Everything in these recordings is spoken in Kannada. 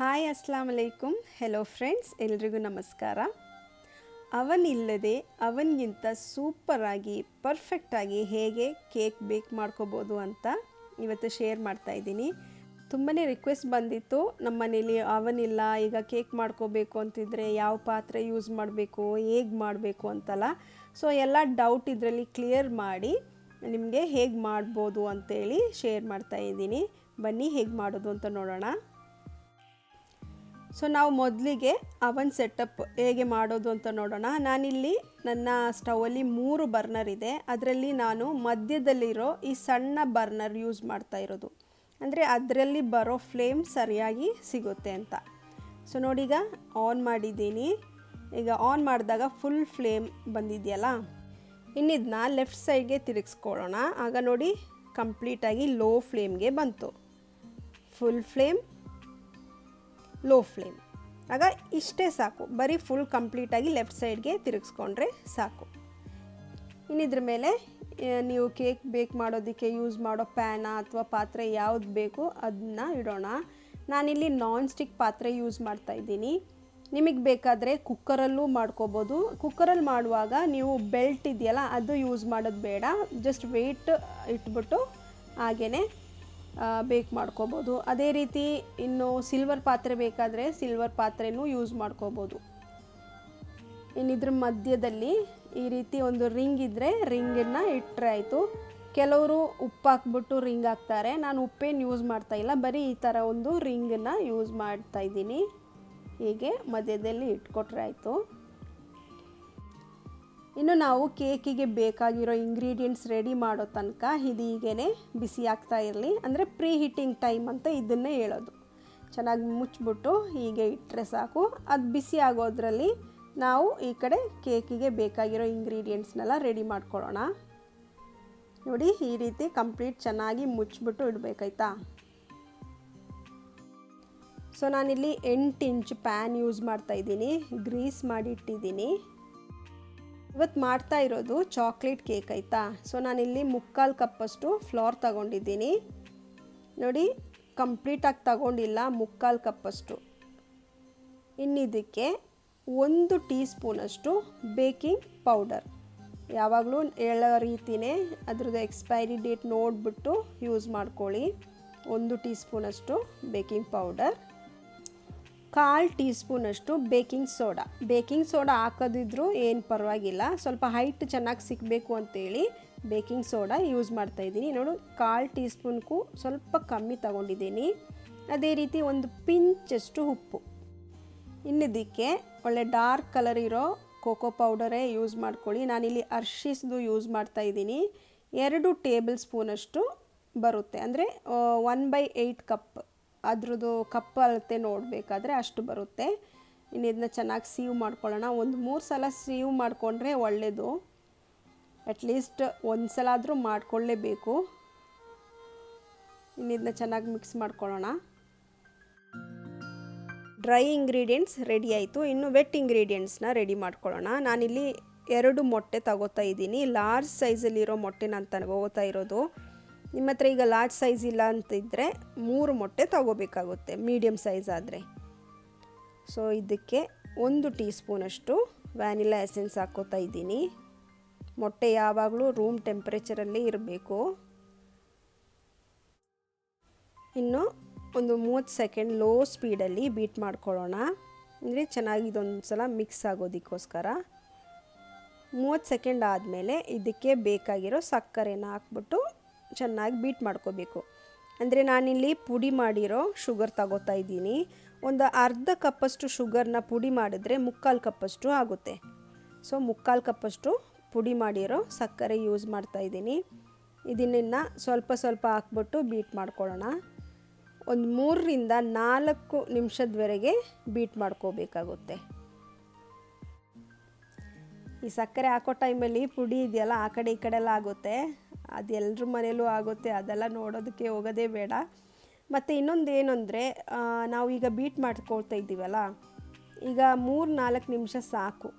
ಹಾಯ್ ಅಸ್ಲಾಮ್ ಅಲೈಕುಮ್ ಹೆಲೋ ಫ್ರೆಂಡ್ಸ್ ಎಲ್ರಿಗೂ ನಮಸ್ಕಾರ. ಅವನಿಲ್ಲದೆ, ಅವನಿಗಿಂತ ಸೂಪರಾಗಿ ಪರ್ಫೆಕ್ಟಾಗಿ ಹೇಗೆ ಕೇಕ್ ಬೇಕ್ ಮಾಡ್ಕೋಬೋದು ಅಂತ ಇವತ್ತು ಶೇರ್ ಮಾಡ್ತಾ ಇದ್ದೀನಿ. ತುಂಬಾ ರಿಕ್ವೆಸ್ಟ್ ಬಂದಿತ್ತು. ನಮ್ಮ ಮನೇಲಿ ಅವನಿಲ್ಲ, ಈಗ ಕೇಕ್ ಮಾಡ್ಕೋಬೇಕು ಅಂತಿದ್ರೆ ಯಾವ ಪಾತ್ರೆ ಯೂಸ್ ಮಾಡಬೇಕು, ಹೇಗೆ ಮಾಡಬೇಕು ಅಂತಲ್ಲ. ಸೊ ಎಲ್ಲ ಡೌಟ್ ಇದರಲ್ಲಿ ಕ್ಲಿಯರ್ ಮಾಡಿ ನಿಮಗೆ ಹೇಗೆ ಮಾಡ್ಬೋದು ಅಂತೇಳಿ ಶೇರ್ ಮಾಡ್ತಾ ಇದ್ದೀನಿ. ಬನ್ನಿ, ಹೇಗೆ ಮಾಡೋದು ಅಂತ ನೋಡೋಣ. ಸೊ ನಾವು ಮೊದಲಿಗೆ ಅವನ್ ಸೆಟಪ್ ಹೇಗೆ ಮಾಡೋದು ಅಂತ ನೋಡೋಣ. ನಾನಿಲ್ಲಿ ನನ್ನ ಸ್ಟವಲ್ಲಿ ಮೂರು ಬರ್ನರ್ ಇದೆ. ಅದರಲ್ಲಿ ನಾನು ಮಧ್ಯದಲ್ಲಿರೋ ಈ ಸಣ್ಣ ಬರ್ನರ್ ಯೂಸ್ ಮಾಡ್ತಾ ಇರೋದು. ಅಂದರೆ ಅದರಲ್ಲಿ ಬರೋ ಫ್ಲೇಮ್ ಸರಿಯಾಗಿ ಸಿಗುತ್ತೆ ಅಂತ. ಸೊ ನೋಡಿ ಈಗ ಆನ್ ಮಾಡಿದ್ದೀನಿ. ಈಗ ಆನ್ ಮಾಡಿದಾಗ ಫುಲ್ ಫ್ಲೇಮ್ ಬಂದಿದೆಯಲ್ಲ? ಇನ್ನಿದನ್ನ ಲೆಫ್ಟ್ ಸೈಡ್ಗೆ ತಿರುಗಿಸ್ಕೊಳ್ಳೋಣ. ಆಗ ನೋಡಿ ಕಂಪ್ಲೀಟಾಗಿ ಲೋ ಫ್ಲೇಮ್ಗೆ ಬಂತು. ಫುಲ್ ಫ್ಲೇಮ್ ಲೋ ಫ್ಲೇಮ್ ಆಗ ಇಷ್ಟೇ ಸಾಕು. ಬರೀ ಫುಲ್ ಕಂಪ್ಲೀಟಾಗಿ ಲೆಫ್ಟ್ ಸೈಡ್ಗೆ ತಿರುಗಿಸ್ಕೊಂಡ್ರೆ ಸಾಕು. ಇನ್ನಿದ್ರ ಮೇಲೆ ನೀವು ಕೇಕ್ ಬೇಕ್ ಮಾಡೋದಕ್ಕೆ ಯೂಸ್ ಮಾಡೋ ಪ್ಯಾನ ಅಥವಾ ಪಾತ್ರೆ ಯಾವ್ದು ಬೇಕು ಅದನ್ನ ಇಡೋಣ. ನಾನಿಲ್ಲಿ ನಾನ್ ಸ್ಟಿಕ್ ಪಾತ್ರೆ ಯೂಸ್ ಮಾಡ್ತಾ ಇದ್ದೀನಿ. ನಿಮಗೆ ಬೇಕಾದರೆ ಕುಕ್ಕರಲ್ಲೂ ಮಾಡ್ಕೋಬೋದು. ಕುಕ್ಕರಲ್ಲಿ ಮಾಡುವಾಗ ನೀವು ಬೆಲ್ಟ್ ಇದೆಯಲ್ಲ, ಅದು ಯೂಸ್ ಮಾಡೋದು ಬೇಡ. ಜಸ್ಟ್ ವೆಯ್ಟ್ ಇಟ್ಬಿಟ್ಟು ಹಾಗೇ ಬೇಕ್ ಮಾಡ್ಕೋಬೋದು. ಅದೇ ರೀತಿ ಇನ್ನು ಸಿಲ್ವರ್ ಪಾತ್ರೆ ಬೇಕಾದರೆ ಸಿಲ್ವರ್ ಪಾತ್ರೆನೂ ಯೂಸ್ ಮಾಡ್ಕೋಬೋದು. ಇನ್ನಿದ್ರ ಮಧ್ಯದಲ್ಲಿ ಈ ರೀತಿ ಒಂದು ರಿಂಗ್ ಇದ್ದರೆ ರಿಂಗನ್ನು ಇಟ್ಟರೆ ಆಯಿತು. ಕೆಲವರು ಉಪ್ಪು ಹಾಕ್ಬಿಟ್ಟು ರಿಂಗ್ ಹಾಕ್ತಾರೆ. ನಾನು ಉಪ್ಪೇನು ಯೂಸ್ ಮಾಡ್ತಾ ಇಲ್ಲ. ಬರೀ ಈ ಥರ ಒಂದು ರಿಂಗನ್ನು ಯೂಸ್ ಮಾಡ್ತಾ ಇದ್ದೀನಿ. ಹೀಗೆ ಮಧ್ಯದಲ್ಲಿ ಇಟ್ಕೊಟ್ರೆ ಆಯಿತು. ಇನ್ನು ನಾವು ಕೇಕಿಗೆ ಬೇಕಾಗಿರೋ ಇಂಗ್ರೀಡಿಯೆಂಟ್ಸ್ ರೆಡಿ ಮಾಡೋ ತನಕ ಇದು ಬಿಸಿ ಆಗ್ತಾ ಇರಲಿ. ಅಂದರೆ ಪ್ರೀ ಹೀಟಿಂಗ್ ಟೈಮ್ ಅಂತ ಇದನ್ನೇ ಹೇಳೋದು. ಚೆನ್ನಾಗಿ ಮುಚ್ಚಿಬಿಟ್ಟು ಹೀಗೆ ಇಟ್ಟರೆ ಸಾಕು. ಅದು ಬಿಸಿ ಆಗೋದ್ರಲ್ಲಿ ನಾವು ಈ ಕಡೆ ಕೇಕಿಗೆ ಬೇಕಾಗಿರೋ ಇಂಗ್ರೀಡಿಯೆಂಟ್ಸ್ನೆಲ್ಲ ರೆಡಿ ಮಾಡ್ಕೊಳ್ಳೋಣ. ನೋಡಿ, ಈ ರೀತಿ ಕಂಪ್ಲೀಟ್ ಚೆನ್ನಾಗಿ ಮುಚ್ಚಿಬಿಟ್ಟು ಇಡಬೇಕಾಯ್ತಾ? ಸೊ ನಾನಿಲ್ಲಿ ಎಂಟು ಇಂಚ್ ಪ್ಯಾನ್ ಯೂಸ್ ಮಾಡ್ತಾ ಇದ್ದೀನಿ. ಗ್ರೀಸ್ ಮಾಡಿ ಇಟ್ಟಿದ್ದೀನಿ ಇವತ್ತು ಮಾಡ್ತಾ ಇರೋದು ಚಾಕ್ಲೇಟ್ ಕೇಕ್ ಆಯಿತಾ? ಸೊ ನಾನಿಲ್ಲಿ ಮುಕ್ಕಾಲು ಕಪ್ಪಷ್ಟು ಫ್ಲೋರ್ ತಗೊಂಡಿದ್ದೀನಿ. ನೋಡಿ ಕಂಪ್ಲೀಟಾಗಿ ತಗೊಂಡಿಲ್ಲ ಮುಕ್ಕಾಲು ಕಪ್ಪಷ್ಟು. ಇನ್ನಿದಕ್ಕೆ ಒಂದು ಟೀ ಸ್ಪೂನಷ್ಟು ಬೇಕಿಂಗ್ ಪೌಡರ್ ಯಾವಾಗಲೂ ಹೇಳೋ ರೀತಿಯೇ ಅದ್ರದ್ದು ಎಕ್ಸ್ಪೈರಿ ಡೇಟ್ ನೋಡಿಬಿಟ್ಟು ಯೂಸ್ ಮಾಡ್ಕೊಳ್ಳಿ. ಒಂದು ಟೀ ಸ್ಪೂನಷ್ಟು ಬೇಕಿಂಗ್ ಪೌಡರ್ ಕಾಲು ಟೀ ಸ್ಪೂನಷ್ಟು ಬೇಕಿಂಗ್ ಸೋಡಾ. ಬೇಕಿಂಗ್ ಸೋಡಾ ಹಾಕೋದಿದ್ರು ಏನು ಪರವಾಗಿಲ್ಲ. ಸ್ವಲ್ಪ ಹೈಟ್ ಚೆನ್ನಾಗಿ ಸಿಗಬೇಕು ಅಂತೇಳಿ ಬೇಕಿಂಗ್ ಸೋಡಾ ಯೂಸ್ ಮಾಡ್ತಾ ಇದ್ದೀನಿ. ನೋಡು, ಕಾಲು ಟೀ ಸ್ಪೂನ್ಗೂ ಸ್ವಲ್ಪ ಕಮ್ಮಿ ತಗೊಂಡಿದ್ದೀನಿ. ಅದೇ ರೀತಿ ಒಂದು ಪಿಂಚಷ್ಟು ಉಪ್ಪು. ಇನ್ನಿದ್ದಕ್ಕೆ ಒಳ್ಳೆ ಡಾರ್ಕ್ ಕಲರ್ ಇರೋ ಕೋಕೋ ಪೌಡರೇ ಯೂಸ್ ಮಾಡ್ಕೊಳ್ಳಿ. ನಾನಿಲ್ಲಿ ಅರ್ಶಿಸ್ದು ಯೂಸ್ ಮಾಡ್ತಾ ಇದ್ದೀನಿ. ಎರಡು ಟೇಬಲ್ ಸ್ಪೂನಷ್ಟು ಬರುತ್ತೆ. ಅಂದರೆ ಒನ್ ಬೈ ಏಯ್ಟ್ ಕಪ್ ಅದ್ರದ್ದು ಕಪ್ ಅಳತೆ ನೋಡಬೇಕಾದ್ರೆ ಅಷ್ಟು ಬರುತ್ತೆ. ಇನ್ನು ಇದನ್ನ ಚೆನ್ನಾಗಿ ಸೀವ್ ಮಾಡ್ಕೊಳ್ಳೋಣ. ಒಂದು ಮೂರು ಸಲ ಸೀವ್ ಮಾಡಿಕೊಂಡ್ರೆ ಒಳ್ಳೆಯದು ಅಟ್ಲೀಸ್ಟ್ ಒಂದು ಸಲ ಆದರೂ ಮಾಡಿಕೊಳ್ಳೇಬೇಕು. ಇನ್ನು ಇದನ್ನ ಚೆನ್ನಾಗಿ ಮಿಕ್ಸ್ ಮಾಡ್ಕೊಳ್ಳೋಣ. ಡ್ರೈ ಇಂಗ್ರೀಡಿಯೆಂಟ್ಸ್ ರೆಡಿ ಆಯಿತು. ಇನ್ನು ವೆಟ್ ಇಂಗ್ರೀಡಿಯೆಂಟ್ಸ್ನ ರೆಡಿ ಮಾಡ್ಕೊಳ್ಳೋಣ. ನಾನಿಲ್ಲಿ ಎರಡು ಮೊಟ್ಟೆ ತಗೋತಾ ಇದ್ದೀನಿ. ಲಾರ್ಜ್ ಸೈಜಲ್ಲಿರೋ ಮೊಟ್ಟೆ ನಾನು ತಗೋತಾ ಇರೋದು. ನಿಮ್ಮ ಹತ್ರ ಈಗ ಲಾರ್ಜ್ ಸೈಜ್ ಇಲ್ಲ ಅಂತಿದ್ದರೆ ಮೂರು ಮೊಟ್ಟೆ ತಗೋಬೇಕಾಗುತ್ತೆ ಮೀಡಿಯಮ್ ಸೈಜ್ ಆದರೆ. ಸೊ ಇದಕ್ಕೆ ಒಂದು ಟೀ ಸ್ಪೂನಷ್ಟು ವ್ಯಾನಿಲಾ ಎಸೆನ್ಸ್ ಹಾಕೋತಾ ಇದ್ದೀನಿ. ಮೊಟ್ಟೆ ಯಾವಾಗಲೂ ರೂಮ್ ಟೆಂಪ್ರೇಚರಲ್ಲಿ ಇರಬೇಕು. ಇನ್ನು ಒಂದು ಮೂವತ್ತು ಸೆಕೆಂಡ್ ಲೋ ಸ್ಪೀಡಲ್ಲಿ ಬೀಟ್ ಮಾಡ್ಕೊಳ್ಳೋಣ. ಅಂದರೆ ಚೆನ್ನಾಗಿ ಇದೊಂದು ಸಲ ಮಿಕ್ಸ್ ಆಗೋದಕ್ಕೋಸ್ಕರ. ಮೂವತ್ತು ಸೆಕೆಂಡ್ ಆದಮೇಲೆ ಇದಕ್ಕೆ ಬೇಕಾಗಿರೋ ಸಕ್ಕರೆನ ಹಾಕ್ಬಿಟ್ಟು ಚೆನ್ನಾಗಿ ಬೀಟ್ ಮಾಡ್ಕೋಬೇಕು. ಅಂದರೆ ನಾನಿಲ್ಲಿ ಪುಡಿ ಮಾಡಿರೋ ಶುಗರ್ ತಗೋತಾ ಇದ್ದೀನಿ. ಒಂದು ಅರ್ಧ ಕಪ್ಪಷ್ಟು ಶುಗರ್ನ ಪುಡಿ ಮಾಡಿದ್ರೆ ಮುಕ್ಕಾಲು ಕಪ್ಪಷ್ಟು ಆಗುತ್ತೆ. ಸೊ ಮುಕ್ಕಾಲು ಕಪ್ಪಷ್ಟು ಪುಡಿ ಮಾಡಿರೋ ಸಕ್ಕರೆ ಯೂಸ್ ಮಾಡ್ತಾ ಇದ್ದೀನಿ. ಇದನ್ನ ಸ್ವಲ್ಪ ಸ್ವಲ್ಪ ಹಾಕ್ಬಿಟ್ಟು ಬೀಟ್ ಮಾಡ್ಕೊಳ್ಳೋಣ. ಒಂದು ಮೂರರಿಂದ ನಾಲ್ಕು ನಿಮಿಷದವರೆಗೆ ಬೀಟ್ ಮಾಡ್ಕೋಬೇಕಾಗುತ್ತೆ. ಈ ಸಕ್ಕರೆ ಹಾಕೋ ಟೈಮಲ್ಲಿ ಪುಡಿ ಇದೆಯಲ್ಲ, ಆ ಕಡೆ ಈ ಕಡೆ ಎಲ್ಲ ಆಗುತ್ತೆ. ಅದು ಎಲ್ಲರ ಮನೇಲೂ ಆಗುತ್ತೆ, ಅದೆಲ್ಲ ನೋಡೋದಕ್ಕೆ ಹೋಗೋದೇ ಬೇಡ. ಮತ್ತು ಇನ್ನೊಂದು ಏನಂದರೆ ನಾವು ಈಗ ಬೀಟ್ ಮಾಡ್ಕೊಳ್ತಾ ಇದ್ದೀವಲ್ಲ, ಈಗ ಮೂರು ನಾಲ್ಕು ನಿಮಿಷ ಸಾಕು.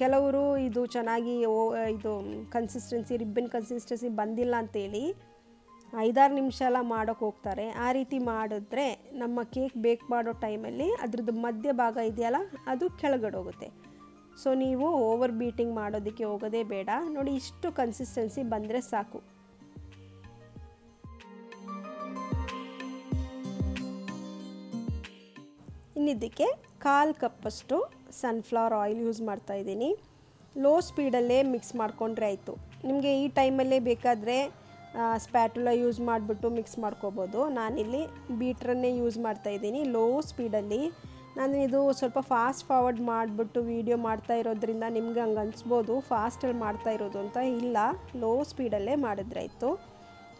ಕೆಲವರು ಇದು ಚೆನ್ನಾಗಿ ಓ, ಇದು ಕನ್ಸಿಸ್ಟೆನ್ಸಿ ರಿಬ್ಬನ್ ಕನ್ಸಿಸ್ಟೆನ್ಸಿ ಬಂದಿಲ್ಲ ಅಂತೇಳಿ ಐದಾರು ನಿಮಿಷ ಎಲ್ಲ ಮಾಡೋಕ್ಕೆ ಹೋಗ್ತಾರೆ. ಆ ರೀತಿ ಮಾಡಿದ್ರೆ ನಮ್ಮ ಕೇಕ್ ಬೇಕ್ ಮಾಡೋ ಟೈಮಲ್ಲಿ ಅದ್ರದ್ದು ಮಧ್ಯ ಭಾಗ ಇದೆಯಲ್ಲ, ಅದು ಕೆಳಗಡೆ ಹೋಗುತ್ತೆ. ಸೊ ನೀವು ಓವರ್ ಬೀಟಿಂಗ್ ಮಾಡೋದಕ್ಕೆ ಹೋಗೋದೇ ಬೇಡ. ನೋಡಿ, ಇಷ್ಟು ಕನ್ಸಿಸ್ಟೆನ್ಸಿ ಬಂದರೆ ಸಾಕು. ಇನ್ನಿದ್ದಕ್ಕೆ ಕಾಲು ಕಪ್ಪಷ್ಟು ಸನ್ಫ್ಲವರ್ ಆಯಿಲ್ ಯೂಸ್ ಮಾಡ್ತಾ ಇದ್ದೀನಿ. ಲೋ ಸ್ಪೀಡಲ್ಲೇ ಮಿಕ್ಸ್ ಮಾಡಿಕೊಂಡ್ರೆ ಆಯಿತು. ನಿಮಗೆ ಈ ಟೈಮಲ್ಲೇ ಬೇಕಾದರೆ ಸ್ಪ್ಯಾಟುಲ ಯೂಸ್ ಮಾಡಿಬಿಟ್ಟು ಮಿಕ್ಸ್ ಮಾಡ್ಕೋಬೋದು. ನಾನಿಲ್ಲಿ ಬೀಟ್ರನ್ನೇ ಯೂಸ್ ಮಾಡ್ತಾ ಇದ್ದೀನಿ. ಲೋ ಸ್ಪೀಡಲ್ಲಿ ನಾನು ಇದು ಸ್ವಲ್ಪ ಫಾಸ್ಟ್ ಫಾರ್ವರ್ಡ್ ಮಾಡಿಬಿಟ್ಟು ವೀಡಿಯೋ ಮಾಡ್ತಾ ಇರೋದ್ರಿಂದ ನಿಮ್ಗೆ ಹಂಗೆ ಅನಿಸ್ಬೋದು. ಫಾಸ್ಟಲ್ಲಿ ಮಾಡ್ತಾ ಇರೋದು ಅಂತ ಇಲ್ಲ. ಲೋ ಸ್ಪೀಡಲ್ಲೇ ಮಾಡಿದ್ರಾಯಿತು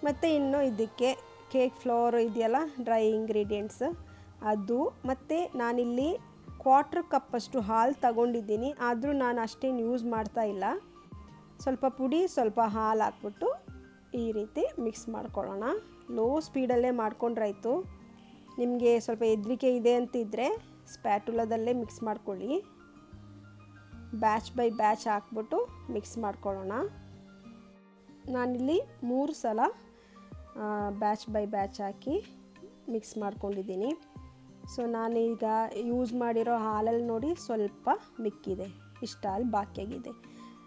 ಮತ್ತು ಇನ್ನು ಇದಕ್ಕೆ ಕೇಕ್ ಫ್ಲೋರ್ ಇದೆಯಲ್ಲ ಡ್ರೈ ಇಂಗ್ರೀಡಿಯೆಂಟ್ಸ್ ಅದು. ಮತ್ತು ನಾನಿಲ್ಲಿ ಕ್ವಾರ್ಟ್ರ್ ಕಪ್ಪಷ್ಟು ಹಾಲು ತಗೊಂಡಿದ್ದೀನಿ. ಆದರೂ ನಾನು ಅಷ್ಟೇನು ಯೂಸ್ ಮಾಡ್ತಾ ಇಲ್ಲ. ಸ್ವಲ್ಪ ಪುಡಿ, ಸ್ವಲ್ಪ ಹಾಲು ಹಾಕ್ಬಿಟ್ಟು ಈ ರೀತಿ ಮಿಕ್ಸ್ ಮಾಡ್ಕೊಳ್ಳೋಣ. ಲೋ ಸ್ಪೀಡಲ್ಲೇ ಮಾಡ್ಕೊಂಡ್ರಾಯ್ತು ನಿಮಗೆ ಸ್ವಲ್ಪ ಹೆದರಿಕೆ ಇದೆ ಅಂತಿದ್ದರೆ ಸ್ಪ್ಯಾಟುಲದಲ್ಲೇ ಮಿಕ್ಸ್ ಮಾಡ್ಕೊಳ್ಳಿ. ಬ್ಯಾಚ್ ಬೈ ಬ್ಯಾಚ್ ಹಾಕ್ಬಿಟ್ಟು ಮಿಕ್ಸ್ ಮಾಡ್ಕೊಳ್ಳೋಣ. ನಾನಿಲ್ಲಿ ಮೂರು ಸಲ ಬ್ಯಾಚ್ ಬೈ ಬ್ಯಾಚ್ ಹಾಕಿ ಮಿಕ್ಸ್ ಮಾಡ್ಕೊಂಡಿದ್ದೀನಿ. ಸೊ, ನಾನೀಗ ಯೂಸ್ ಮಾಡಿರೋ ಹಾಲಲ್ಲಿ ನೋಡಿ ಸ್ವಲ್ಪ ಮಿಕ್ಕಿದೆ. ಇಷ್ಟ ಅಲ್ಲಿ ಬಾಕಿಯಾಗಿದೆ.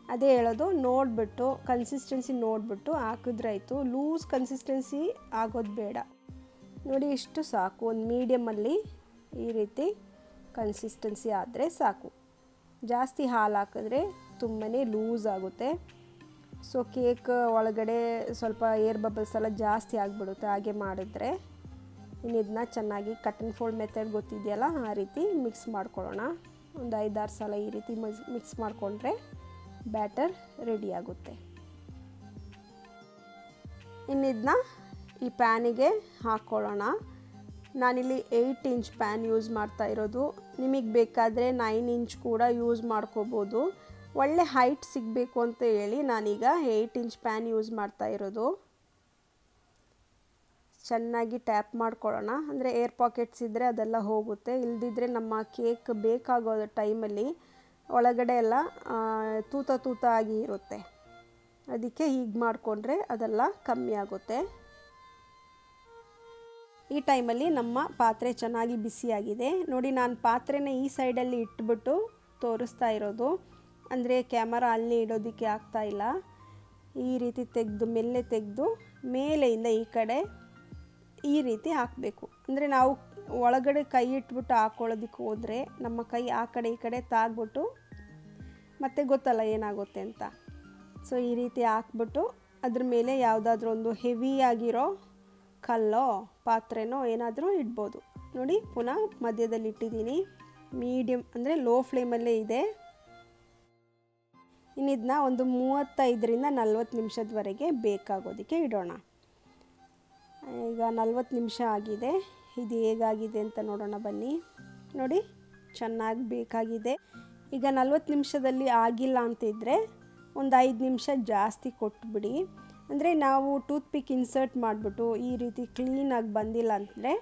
ಅದೇ ಹೇಳೋದು, ನೋಡಿಬಿಟ್ಟು ಕನ್ಸಿಸ್ಟೆನ್ಸಿ ನೋಡಿಬಿಟ್ಟು ಹಾಕಿದ್ರಾಯ್ತು ಲೂಸ್ ಕನ್ಸಿಸ್ಟೆನ್ಸಿ ಆಗೋದು ಬೇಡ. ನೋಡಿ, ಇಷ್ಟು ಸಾಕು. ಒಂದು ಮೀಡಿಯಮಲ್ಲಿ ಈ ರೀತಿ ಕನ್ಸಿಸ್ಟೆನ್ಸಿ ಆದರೆ ಸಾಕು. ಜಾಸ್ತಿ ಹಾಲು ಹಾಕಿದ್ರೆ ತುಂಬಾ ಲೂಸ್ ಆಗುತ್ತೆ. ಸೊ ಕೇಕ್ ಒಳಗಡೆ ಸ್ವಲ್ಪ ಏರ್ ಬಬಲ್ಸ್ ಎಲ್ಲ ಜಾಸ್ತಿ ಆಗಿಬಿಡುತ್ತೆ. ಹಾಗೆ ಮಾಡಿದ್ರೆ ಇನ್ನು ಇದನ್ನ ಚೆನ್ನಾಗಿ ಕಟ್ ಅಂಡ್ ಫೋಲ್ಡ್ ಮೆಥಡ್ ಗೊತ್ತಿದೆಯಲ್ಲ, ಆ ರೀತಿ ಮಿಕ್ಸ್ ಮಾಡ್ಕೊಳ್ಳೋಣ. ಒಂದು ಐದಾರು ಸಲ ಈ ರೀತಿ ಮಿಕ್ಸ್ ಮಾಡಿಕೊಂಡ್ರೆ ಬ್ಯಾಟರ್ ರೆಡಿ ಆಗುತ್ತೆ. ಇನ್ನು ಇದನ್ನ ಈ ಪ್ಯಾನಿಗೆ ಹಾಕ್ಕೊಳ್ಳೋಣ ನಾನಿಲ್ಲಿ ಏಯ್ಟ್ ಇಂಚ್ ಪ್ಯಾನ್ ಯೂಸ್ ಮಾಡ್ತಾ ಇರೋದು. ನಿಮಗೆ ಬೇಕಾದರೆ ನೈನ್ ಇಂಚ್ ಕೂಡ ಯೂಸ್ ಮಾಡ್ಕೋಬೋದು. ಒಳ್ಳೆ ಹೈಟ್ ಸಿಗಬೇಕು ಅಂತ ಹೇಳಿ ನಾನೀಗ ಏಯ್ಟ್ ಇಂಚ್ ಪ್ಯಾನ್ ಯೂಸ್ ಮಾಡ್ತಾ ಇರೋದು. ಚೆನ್ನಾಗಿ ಟ್ಯಾಪ್ ಮಾಡ್ಕೊಳ್ಳೋಣ. ಅಂದರೆ ಏರ್ ಪಾಕೆಟ್ಸ್ ಇದ್ದರೆ ಅದೆಲ್ಲ ಹೋಗುತ್ತೆ. ಇಲ್ದಿದ್ರೆ ನಮ್ಮ ಕೇಕ್ ಬೇಕಾಗೋ ಟೈಮಲ್ಲಿ ಒಳಗಡೆ ಎಲ್ಲ ತೂತ ತೂತ ಆಗಿ ಇರುತ್ತೆ. ಅದಕ್ಕೆ ಹೀಗೆ ಮಾಡಿಕೊಂಡ್ರೆ ಅದೆಲ್ಲ ಕಮ್ಮಿ ಆಗುತ್ತೆ. ಈ ಟೈಮಲ್ಲಿ ನಮ್ಮ ಪಾತ್ರೆ ಚೆನ್ನಾಗಿ ಬಿಸಿಯಾಗಿದೆ. ನೋಡಿ, ನಾನು ಪಾತ್ರೆನ ಈ ಸೈಡಲ್ಲಿ ಇಟ್ಬಿಟ್ಟು ತೋರಿಸ್ತಾ ಇರೋದು. ಅಂದರೆ ಕ್ಯಾಮರಾ ಅಲ್ಲಿ ಇಡೋದಕ್ಕೆ ಆಗ್ತಾ ಇಲ್ಲ. ಈ ರೀತಿ ತೆಗೆದು ಮೆಲ್ಲೆ ತೆಗೆದು, ಮೇಲೆಯಿಂದ ಈ ಕಡೆ ಈ ರೀತಿ ಹಾಕಬೇಕು. ಅಂದರೆ ನಾವು ಒಳಗಡೆ ಕೈ ಇಟ್ಬಿಟ್ಟು ಹಾಕೊಳ್ಳೋದಕ್ಕೆ ಹೋದರೆ ನಮ್ಮ ಕೈ ಆ ಕಡೆ ಈ ಕಡೆ ತಾಗ್ಬಿಟ್ಟು ಮತ್ತೆ ಗೊತ್ತಲ್ಲ ಏನಾಗುತ್ತೆ ಅಂತ. ಸೊ ಈ ರೀತಿ ಹಾಕ್ಬಿಟ್ಟು ಅದ್ರ ಮೇಲೆ ಯಾವುದಾದ್ರೂ ಒಂದು ಹೆವಿಯಾಗಿರೋ ಕಲ್ಲೋ, ಪಾತ್ರೆನೋ ಏನಾದರೂ ಇಡ್ಬೋದು. ನೋಡಿ, ಪುನಃ ಮಧ್ಯದಲ್ಲಿ ಇಟ್ಟಿದ್ದೀನಿ. ಮೀಡಿಯಮ್ ಅಂದರೆ ಲೋ ಫ್ಲೇಮಲ್ಲೇ ಇದೆ. ಇನ್ನಿದನ್ನ ಒಂದು ಮೂವತ್ತೈದರಿಂದ ನಲ್ವತ್ತು ನಿಮಿಷದವರೆಗೆ ಬೇಕಾಗೋದಕ್ಕೆ ಇಡೋಣ. ಈಗ ನಲ್ವತ್ತು ನಿಮಿಷ ಆಗಿದೆ. ಇದು ಹೇಗಾಗಿದೆ ಅಂತ ನೋಡೋಣ ಬನ್ನಿ. ನೋಡಿ, ಚೆನ್ನಾಗಿ ಬೇಕಾಗಿದೆ. ಈಗ ನಲ್ವತ್ತು ನಿಮಿಷದಲ್ಲಿ ಆಗಿಲ್ಲ ಅಂತಿದ್ದರೆ ಒಂದು ಐದು ನಿಮಿಷ ಜಾಸ್ತಿ ಕೊಟ್ಬಿಡಿ. ಅಂದರೆ ನಾವು ಟೂತ್ ಪಿಕ್ ಇನ್ಸರ್ಟ್ ಮಾಡಿಬಿಟ್ಟು ಈ ರೀತಿ ಕ್ಲೀನಾಗಿ ಬಂದಿಲ್ಲ ಅಂದರೆ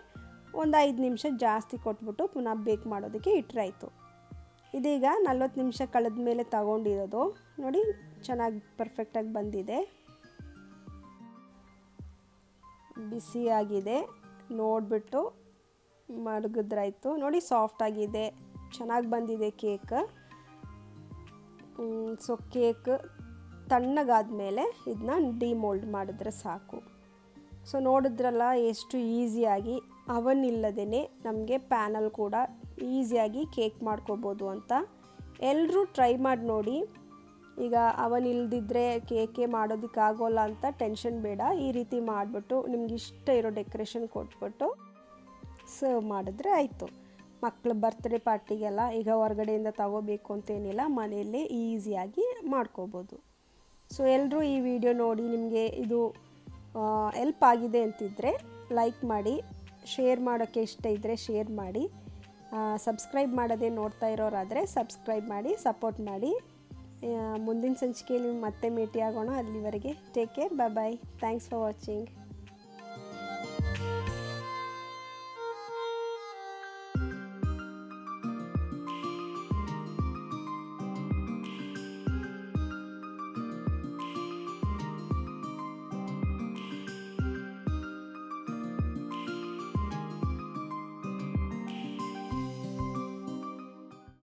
ಒಂದು ಐದು ನಿಮಿಷ ಜಾಸ್ತಿ ಕೊಟ್ಬಿಟ್ಟು ಪುನಃ ಬೇಕ್ ಮಾಡೋದಕ್ಕೆ ಇಟ್ರಾಯಿತು ಇದೀಗ ನಲ್ವತ್ತು ನಿಮಿಷ ಕಳೆದ ಮೇಲೆ ತಗೊಂಡಿರೋದು. ನೋಡಿ, ಚೆನ್ನಾಗಿ ಪರ್ಫೆಕ್ಟಾಗಿ ಬಂದಿದೆ. ಬಿಸಿಯಾಗಿದೆ ನೋಡಿಬಿಟ್ಟು ಮಡಗಿದ್ರಾಯ್ತು. ನೋಡಿ ಸಾಫ್ಟಾಗಿದೆ ಚೆನ್ನಾಗಿ ಬಂದಿದೆ ಕೇಕ್ ಸೊ ಕೇಕ್ ತಣ್ಣಗಾದ್ಮೇಲೆ ಇದನ್ನ ಡಿಮೋಲ್ಡ್ ಮಾಡಿದ್ರೆ ಸಾಕು. ಸೊ ನೋಡಿದ್ರಲ್ಲ, ಎಷ್ಟು ಈಸಿಯಾಗಿ ಅವನ್ ಇಲ್ಲದೇ ನಮಗೆ ಪ್ಯಾನಲ್ ಕೂಡ ಈಸಿಯಾಗಿ ಕೇಕ್ ಮಾಡ್ಕೋಬೋದು ಅಂತ. ಎಲ್ಲರೂ ಟ್ರೈ ಮಾಡಿ ನೋಡಿ. ಈಗ ಅವನ್ ಇಲ್ದಿದ್ರೆ ಕೇಕೆ ಮಾಡೋದಕ್ಕಾಗೋಲ್ಲ ಅಂತ ಟೆನ್ಷನ್ ಬೇಡ. ಈ ರೀತಿ ಮಾಡಿಬಿಟ್ಟು ನಿಮ್ಗೆ ಇಷ್ಟ ಇರೋ ಡೆಕೋರೇಷನ್ ಕೊಟ್ಬಿಟ್ಟು ಸರ್ವ್ ಮಾಡಿದ್ರೆ ಆಯಿತು. ಮಕ್ಕಳ ಬರ್ತ್ಡೇ ಪಾರ್ಟಿಗೆಲ್ಲ ಈಗ ಹೊರಗಡೆಯಿಂದ ತಗೋಬೇಕು ಅಂತೇನಿಲ್ಲ ಮನೆಯಲ್ಲೇ ಈಸಿಯಾಗಿ ಮಾಡ್ಕೋಬೋದು. ಸೊ ಎಲ್ಲರೂ ಈ ವಿಡಿಯೋ ನೋಡಿ ನಿಮಗೆ ಇದು ಎಲ್ಪ್ ಆಗಿದೆ ಅಂತಿದ್ದರೆ ಲೈಕ್ ಮಾಡಿ ಶೇರ್ ಮಾಡೋಕ್ಕೆ ಇಷ್ಟ ಇದ್ದರೆ ಶೇರ್ ಮಾಡಿ ಸಬ್ಸ್ಕ್ರೈಬ್ ಮಾಡೋದೇ ನೋಡ್ತಾ ಇರೋರಾದರೆ ಸಬ್ಸ್ಕ್ರೈಬ್ ಮಾಡಿ ಸಪೋರ್ಟ್ ಮಾಡಿ. ಮುಂದಿನ ಸಂಚಿಕೆಯಲ್ಲಿ ಮತ್ತೆ ಭೇಟಿಯಾಗೋಣ ಆಗೋಣ. ಅಲ್ಲಿವರೆಗೆ take care bye bye thanks for watching